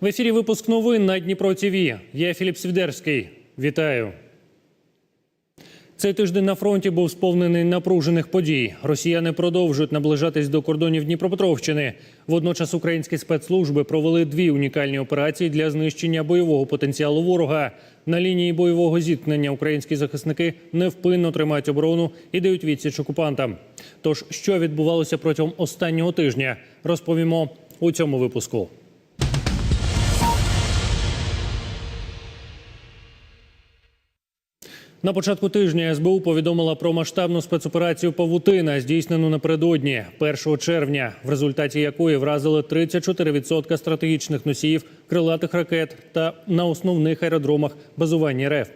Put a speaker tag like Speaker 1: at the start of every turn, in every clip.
Speaker 1: В ефірі випуск новин на Дніпро ТВ. Я Філіп Свідерський. Вітаю. Цей тиждень на фронті був сповнений напружених подій. Росіяни продовжують наближатись до кордонів Дніпропетровщини. Водночас українські спецслужби провели дві унікальні операції для знищення бойового потенціалу ворога. На лінії бойового зіткнення українські захисники невпинно тримають оборону і дають відсіч окупантам. Тож, що відбувалося протягом останнього тижня, розповімо у цьому випуску. На початку тижня СБУ повідомила про масштабну спецоперацію Павутина, здійснену напередодні 1 червня, в результаті якої вразили 34% стратегічних носіїв крилатих ракет та на основних аеродромах базування РФ.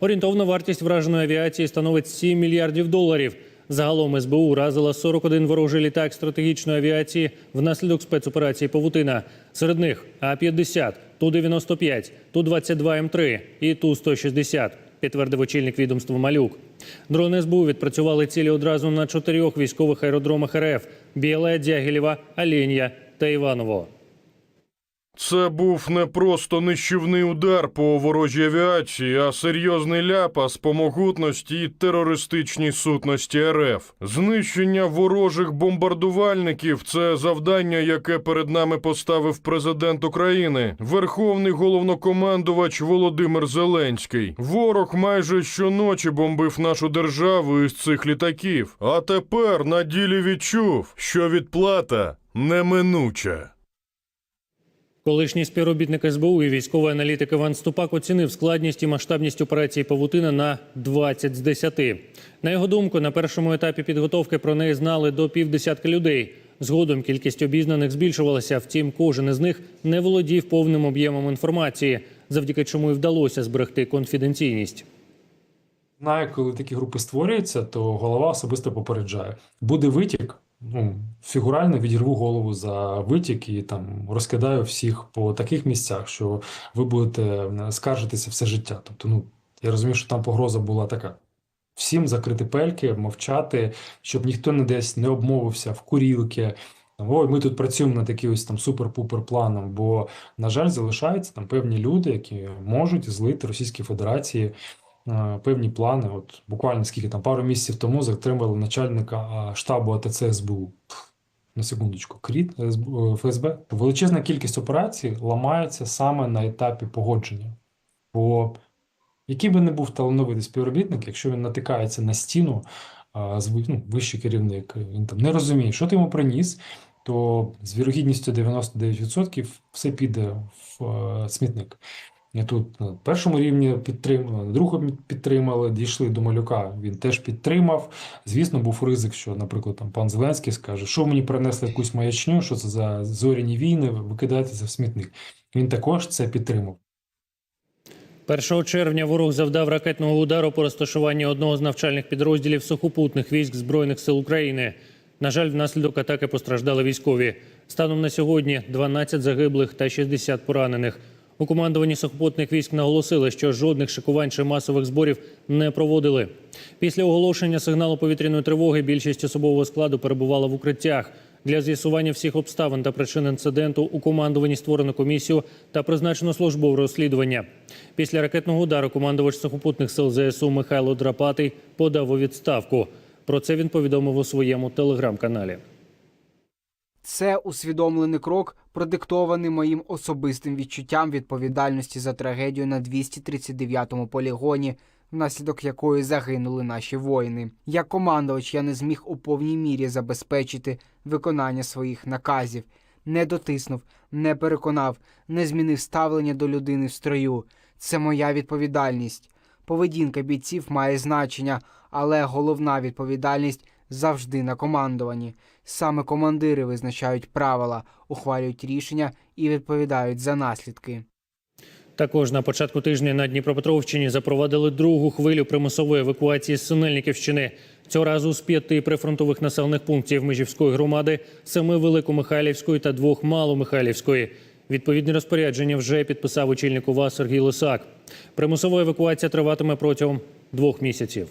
Speaker 1: Орієнтовна вартість враженої авіації становить 7 мільярдів доларів. Загалом СБУ уразила 41 ворожий літак стратегічної авіації внаслідок спецоперації Павутина. Серед них А-50, Ту-95, Ту-22М3 і Ту-160 підтвердив очільник відомства Малюк. Дрони СБУ відпрацювали цілі одразу на чотирьох військових аеродромах РФ: Біле, Дягілєва, Алінія та Іваново.
Speaker 2: Це був не просто нищівний удар по ворожій авіації, а серйозний ляпас по могутності і терористичній сутності РФ. Знищення ворожих бомбардувальників це завдання, яке перед нами поставив президент України, верховний головнокомандувач Володимир Зеленський. Ворог майже щоночі бомбив нашу державу із цих літаків. А тепер на ділі відчув, що відплата неминуча.
Speaker 1: Колишній співробітник СБУ і військовий аналітик Іван Ступак оцінив складність і масштабність операції Павутина на 20 з 10. На його думку, на першому етапі підготовки про неї знали до півдесятка людей. Згодом кількість обізнаних збільшувалася. Втім, кожен із них не володів повним об'ємом інформації, завдяки чому і вдалося зберегти конфіденційність.
Speaker 3: Знаю, коли такі групи створюються, то голова особисто попереджає. Буде витік, ну, фігурально відірву голову за витік і там розкидаю всіх по таких місцях, що ви будете скаржитися все життя. Тобто, ну, я розумію, що там погроза була така. Всім закрити пельки, мовчати, щоб ніхто не десь не обмовився в курілки. Ой, ми тут працюємо над якимось там супер-пупер планом, бо, на жаль, залишаються там певні люди, які можуть злити Російській Федерації певні плани. От буквально скільки там пару місяців тому затримали начальника штабу АТЦ СБУ. На секундочку, КРІТ е, ФСБ. Величезна кількість операцій ламається саме на етапі погодження. Бо який би не був талановитий співробітник, якщо він натикається на стіну, ну, вищий керівник, він там не розуміє, що ти йому приніс, то з вірогідністю 99% все піде в е, смітник. І тут на першому рівні підтримали, на підтримали, дійшли до малюка. Він теж підтримав. Звісно, був ризик, що, наприклад, там пан Зеленський скаже, що мені принесли якусь маячню, що це за зоряні війни, викидайте це в смітник. Він також це підтримав.
Speaker 1: 1 червня ворог завдав ракетного удару по розташуванню одного з навчальних підрозділів сухопутних військ Збройних сил України. На жаль, внаслідок атаки постраждали військові. Станом на сьогодні 12 загиблих та 60 поранених. У командуванні сухопутних військ наголосили, що жодних шикувань чи масових зборів не проводили. Після оголошення сигналу повітряної тривоги більшість особового складу перебувала в укриттях. Для з'ясування всіх обставин та причин інциденту у командуванні створено комісію та призначено службове розслідування. Після ракетного удару командувач сухопутних сил ЗСУ Михайло Драпатий подав у відставку. Про це він повідомив у своєму телеграм-каналі.
Speaker 4: Це усвідомлений крок, продиктований моїм особистим відчуттям відповідальності за трагедію на 239-му полігоні, внаслідок якої загинули наші воїни. Як командувач я не зміг у повній мірі забезпечити виконання своїх наказів, не дотиснув, не переконав, не змінив ставлення до людини в строю. Це моя відповідальність. Поведінка бійців має значення, але головна відповідальність завжди на командуванні. Саме командири визначають правила, ухвалюють рішення і відповідають за наслідки.
Speaker 1: Також на початку тижня на Дніпропетровщині запровадили другу хвилю примусової евакуації з Синельниківщини. Цього разу з п'яти прифронтових населених пунктів Межівської громади, семи Великомихайлівської та двох Маломихайлівської. Відповідні розпорядження вже підписав очільник УВА Сергій Лисак. Примусова евакуація триватиме протягом двох місяців.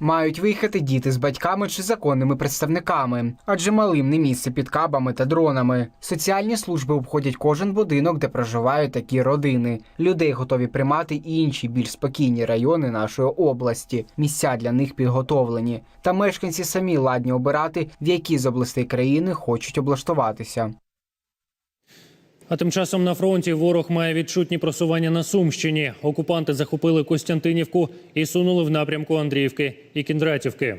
Speaker 4: Мають виїхати діти з батьками чи законними представниками, адже малим не місце під кабами та дронами. Соціальні служби обходять кожен будинок, де проживають такі родини. Людей готові приймати і інші більш спокійні райони нашої області. Місця для них підготовлені. Та мешканці самі ладні обирати, в які з областей країни хочуть облаштуватися.
Speaker 1: А тим часом на фронті ворог має відчутні просування на Сумщині. Окупанти захопили Костянтинівку і сунули в напрямку Андріївки і Кіндратівки.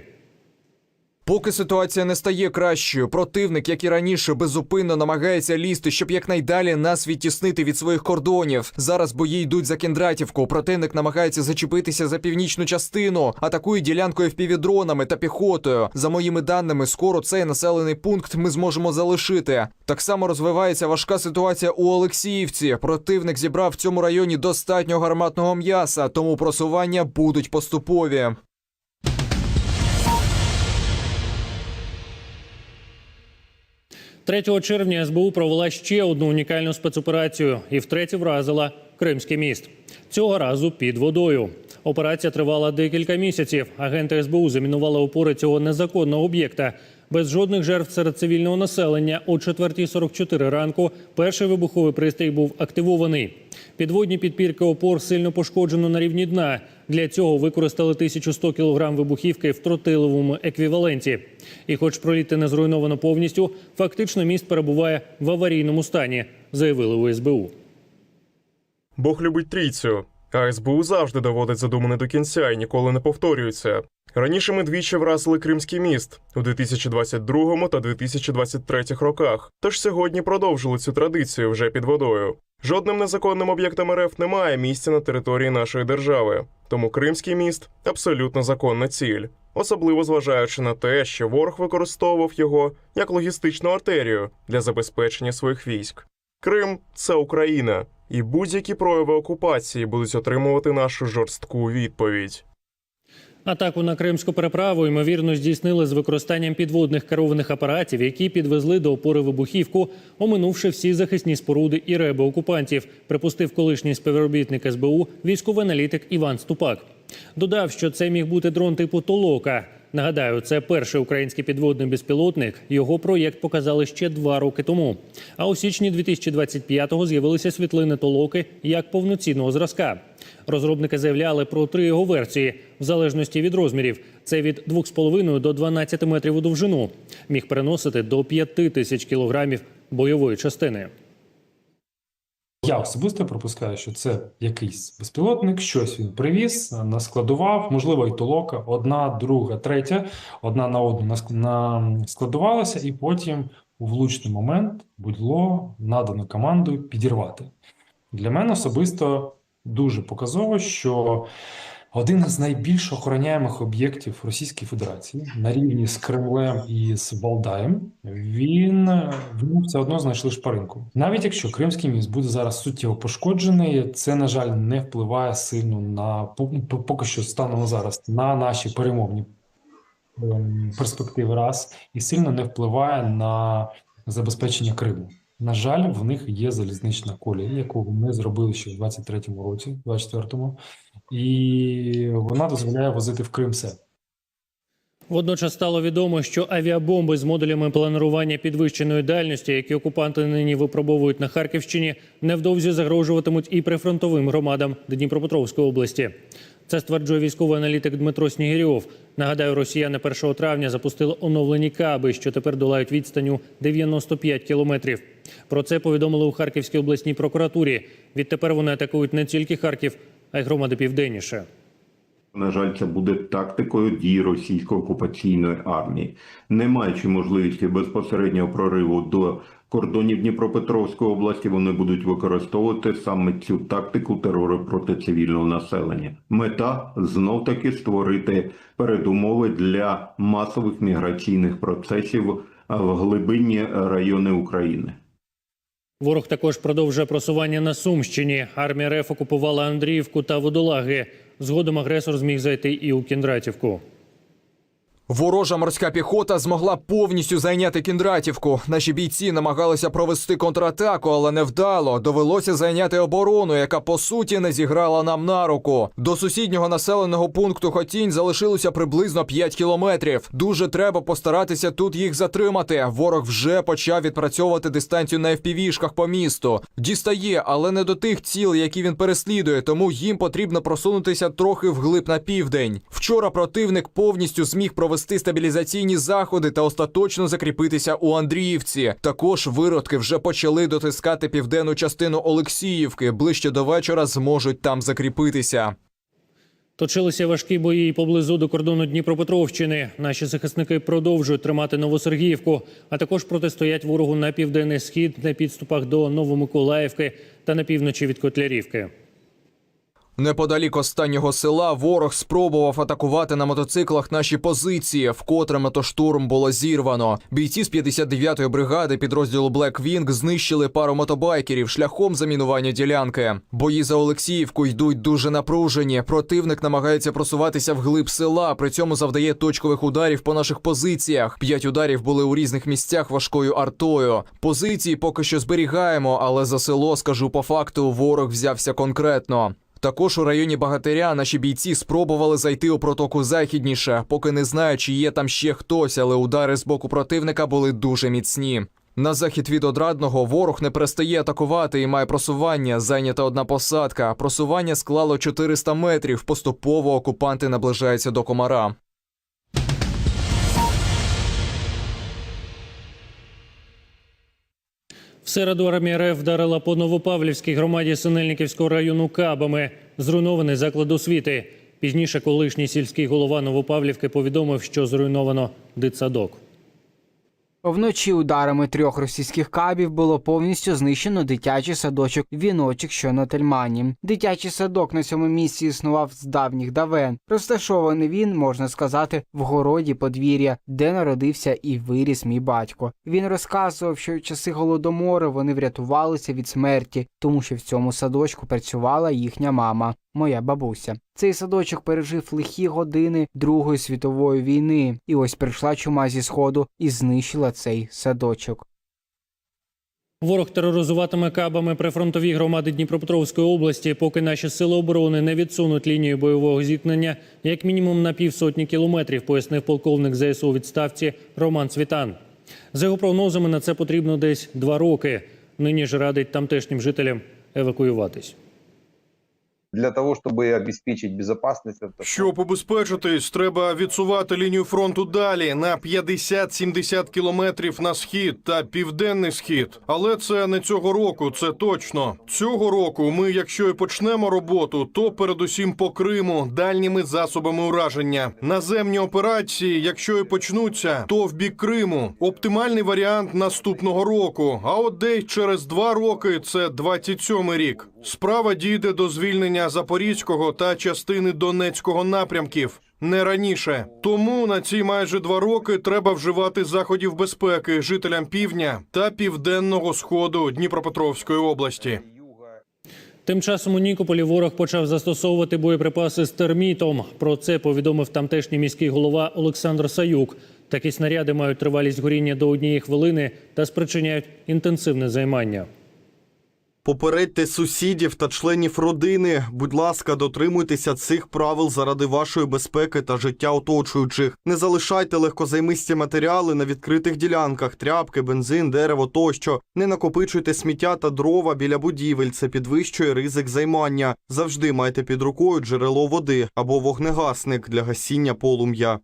Speaker 5: Поки ситуація не стає кращою, противник, як і раніше, безупинно намагається лізти, щоб якнайдалі нас відтіснити від своїх кордонів. Зараз бої йдуть за Кіндратівку. Противник намагається зачепитися за північну частину, атакує ділянкою впівдронами та піхотою. За моїми даними, скоро цей населений пункт ми зможемо залишити. Так само розвивається важка ситуація у Олексіївці. Противник зібрав в цьому районі достатньо гарматного м'яса, тому просування будуть поступові.
Speaker 1: – 3 червня СБУ провела ще одну унікальну спецоперацію і втретє вразила Кримський міст. Цього разу під водою. Операція тривала декілька місяців. Агенти СБУ замінували опори цього незаконного об'єкта. Без жодних жертв серед цивільного населення о 4.44 ранку перший вибуховий пристрій був активований. Підводні підпірки опор сильно пошкоджено на рівні дна. Для цього використали 1100 кг вибухівки в тротиловому еквіваленті. І, хоч проліти не зруйновано повністю, фактично міст перебуває в аварійному стані, заявили у СБУ.
Speaker 6: Бог любить трійцю, а СБУ завжди доводить задумане до кінця і ніколи не повторюється. Раніше ми двічі вразили Кримський міст у 2022 та 2023 роках. Тож сьогодні продовжили цю традицію вже під водою. Жодним незаконним об'єктам РФ немає місця на території нашої держави, тому Кримський міст абсолютно законна ціль, особливо зважаючи на те, що ворог використовував його як логістичну артерію для забезпечення своїх військ. Крим це Україна, і будь-які прояви окупації будуть отримувати нашу жорстку відповідь.
Speaker 1: Атаку на кримську переправу ймовірно здійснили з використанням підводних керованих апаратів, які підвезли до опори вибухівку, оминувши всі захисні споруди і реби окупантів, припустив колишній співробітник СБУ, військовий аналітик Іван Ступак. Додав, що це міг бути дрон типу Толока. Нагадаю, це перший український підводний безпілотник. Його проєкт показали ще два роки тому. А у січні 2025-го з'явилися світлини Толоки як повноцінного зразка. Розробники заявляли про три його версії в залежності від розмірів. Це від 2,5 до 12 метрів у довжину. Міг переносити до 5 тисяч кілограмів бойової частини.
Speaker 3: Я особисто пропускаю, що це якийсь безпілотник, щось він привіз, наскладував, можливо, і толока, одна, друга, третя, одна на одну складувалася, і потім у влучний момент було надано команду підірвати. Для мене особисто дуже показово, що один з найбільш охороняємих об'єктів Російської Федерації на рівні з Кремлем і з Валдаєм, він ньому все одно знайшли шпаринку. Навіть якщо Кримський міст буде зараз суттєво пошкоджений, це на жаль не впливає сильно на по- по- поки що станом зараз на наші перемовні ем, перспективи раз і сильно не впливає на забезпечення Криму. На жаль, в них є залізнична колія, яку вони зробили ще в 23-му році, 24-му, і вона дозволяє возити в Крим все.
Speaker 1: Водночас стало відомо, що авіабомби з модулями планування підвищеної дальності, які окупанти нині випробовують на Харківщині, невдовзі загрожуватимуть і прифронтовим громадам Дніпропетровської області. Це стверджує військовий аналітик Дмитро Снігирьов. Нагадаю, росіяни 1 травня запустили оновлені каби, що тепер долають відстаню 95 кілометрів. Про це повідомили у Харківській обласній прокуратурі. Відтепер вони атакують не тільки Харків, а й громади південніше.
Speaker 7: На жаль, це буде тактикою дій російської окупаційної армії, не маючи можливості безпосереднього прориву до кордонів Дніпропетровської області, вони будуть використовувати саме цю тактику терору проти цивільного населення. Мета знов таки створити передумови для масових міграційних процесів в глибинні райони України.
Speaker 1: Ворог також продовжує просування на Сумщині. Армія РФ окупувала Андріївку та Водолаги. Згодом агресор зміг зайти і у Кіндратівку.
Speaker 5: Ворожа морська піхота змогла повністю зайняти Кіндратівку. Наші бійці намагалися провести контратаку, але невдало. Довелося зайняти оборону, яка по суті не зіграла нам на руку. До сусіднього населеного пункту Хотінь залишилося приблизно 5 кілометрів. Дуже треба постаратися тут їх затримати. Ворог вже почав відпрацьовувати дистанцію на FPV-шках по місту. Дістає, але не до тих цілей, які він переслідує, тому їм потрібно просунутися трохи вглиб на південь. Вчора противник повністю зміг провести стабілізаційні заходи та остаточно закріпитися у Андріївці. Також виродки вже почали дотискати південну частину Олексіївки. Ближче до вечора зможуть там закріпитися.
Speaker 1: Точилися важкі бої поблизу до кордону Дніпропетровщини. Наші захисники продовжують тримати Новосергіївку, а також протистоять ворогу на південний схід на підступах до Новомиколаївки та на півночі від Котлярівки.
Speaker 5: Неподалік останнього села ворог спробував атакувати на мотоциклах наші позиції, вкотре мотоштурм було зірвано. Бійці з 59-ї бригади підрозділу Black Wing знищили пару мотобайкерів шляхом замінування ділянки. Бої за Олексіївку йдуть дуже напружені. Противник намагається просуватися вглиб села, при цьому завдає точкових ударів по наших позиціях. П'ять ударів були у різних місцях важкою артою. Позиції поки що зберігаємо, але за село скажу по факту, ворог взявся конкретно. Також у районі Багатиря наші бійці спробували зайти у протоку західніше, поки не знаю, чи є там ще хтось, але удари з боку противника були дуже міцні. На захід від одрадного ворог не перестає атакувати і має просування. Зайнята одна посадка. Просування склало 400 метрів. Поступово окупанти наближаються до комара.
Speaker 1: В середу армія РФ вдарила по Новопавлівській громаді Синельниківського району кабами. Зруйнований заклад освіти. Пізніше колишній сільський голова Новопавлівки повідомив, що зруйновано дитсадок.
Speaker 4: Вночі ударами трьох російських кабів було повністю знищено дитячий садочок Віночок, що на Тельмані. Дитячий садок на цьому місці існував з давніх давен. Розташований він, можна сказати, в городі подвір'я, де народився і виріс мій батько. Він розказував, що в часи голодомору вони врятувалися від смерті, тому що в цьому садочку працювала їхня мама, моя бабуся. Цей садочок пережив лихі години Другої світової війни, і ось прийшла чума зі сходу і знищила цей садочок.
Speaker 1: Ворог тероризуватиме кабами прифронтові громади Дніпропетровської області, поки наші сили оборони не відсунуть лінію бойового зіткнення як мінімум на півсотні кілометрів, пояснив полковник ЗСУ у відставці Роман Цвітан. За його прогнозами, на це потрібно десь два роки. Нині ж радить тамтешнім жителям евакуюватись.
Speaker 8: Для того, чтобы обеспечить безопасность. это-
Speaker 2: Щоб убезпечитись, треба відсувати лінію фронту далі на 50-70 кілометрів на схід та південний схід. Але це не цього року, це точно. Цього року ми, якщо і почнемо роботу, то передусім по Криму дальніми засобами ураження. Наземні операції, якщо і почнуться, то в бік Криму. Оптимальний варіант наступного року. А от десь через два роки це 27-й рік. Справа дійде до звільнення Запорізького та частини Донецького напрямків. Не раніше тому на ці майже два роки треба вживати заходів безпеки жителям півдня та південного сходу Дніпропетровської області.
Speaker 1: Тим часом у Нікополі ворог почав застосовувати боєприпаси з термітом. Про це повідомив тамтешній міський голова Олександр Саюк. Такі снаряди мають тривалість горіння до однієї хвилини та спричиняють інтенсивне займання.
Speaker 9: Попередьте сусідів та членів родини. Будь ласка, дотримуйтеся цих правил заради вашої безпеки та життя оточуючих. Не залишайте легкозаймисті матеріали на відкритих ділянках, тряпки, бензин, дерево тощо. Не накопичуйте сміття та дрова біля будівель. Це підвищує ризик займання. Завжди майте під рукою джерело води або вогнегасник для гасіння полум'я.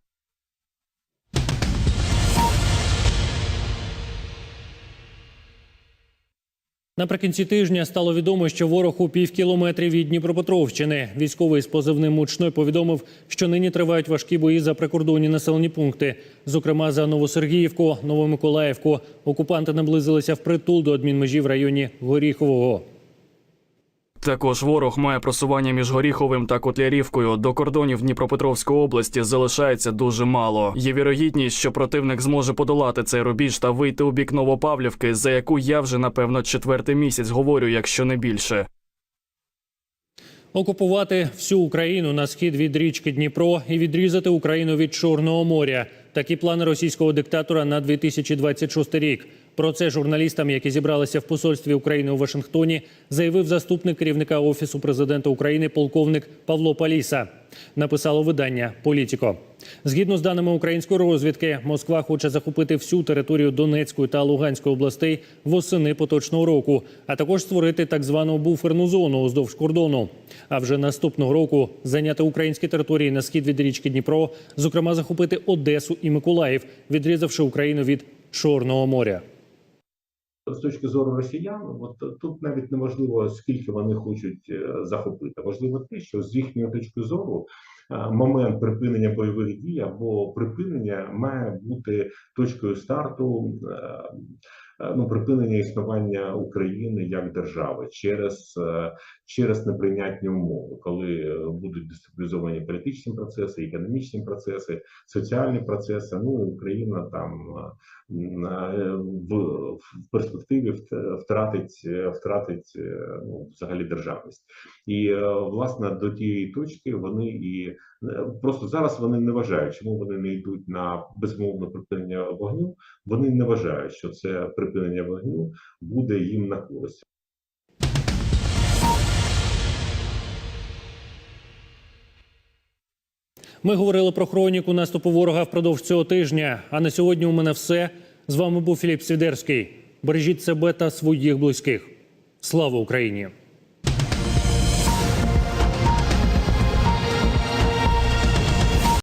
Speaker 1: Наприкінці тижня стало відомо, що ворог у півкілометрі від Дніпропетровщини. Військовий з позивним Мучной повідомив, що нині тривають важкі бої за прикордонні населені пункти. Зокрема, за Новосергіївку, Новомиколаївку. Окупанти наблизилися впритул до адмінмежі в районі Горіхового.
Speaker 10: Також ворог має просування між Горіховим та Котлярівкою. До кордонів Дніпропетровської області залишається дуже мало. Є вірогідність, що противник зможе подолати цей рубіж та вийти у бік Новопавлівки, за яку я вже напевно четвертий місяць говорю, якщо не більше.
Speaker 1: Окупувати всю Україну на схід від річки Дніпро і відрізати Україну від Чорного моря. Такі плани російського диктатора на 2026 рік. Про це журналістам, які зібралися в посольстві України у Вашингтоні, заявив заступник керівника офісу президента України полковник Павло Паліса. Написало видання Політіко. Згідно з даними української розвідки, Москва хоче захопити всю територію Донецької та Луганської областей восени поточного року, а також створити так звану буферну зону уздовж кордону. А вже наступного року зайняти українські території на схід від річки Дніпро, зокрема захопити Одесу і Миколаїв, відрізавши Україну від Чорного моря.
Speaker 11: З точки зору росіян, от тут навіть неможливо скільки вони хочуть е, захопити. Важливо те, що з їхньої точки зору момент припинення бойових дій або припинення має бути точкою старту е, е, ну припинення існування України як держави через, е, через неприйнятні умови, коли е, будуть дестабілізовані політичні процеси, економічні процеси, соціальні процеси. Ну і Україна там. Е, в, перспективі втратить е, втратить е, ну, взагалі державність, і власне до тієї точки вони і просто зараз вони не вважають, чому вони не йдуть на безмовне припинення вогню. Вони не вважають, що це припинення вогню буде їм на користь.
Speaker 1: Ми говорили про хроніку наступу ворога впродовж цього тижня. А на сьогодні у мене все. З вами був Філіп Свідерський. Бережіть себе та своїх близьких. Слава Україні!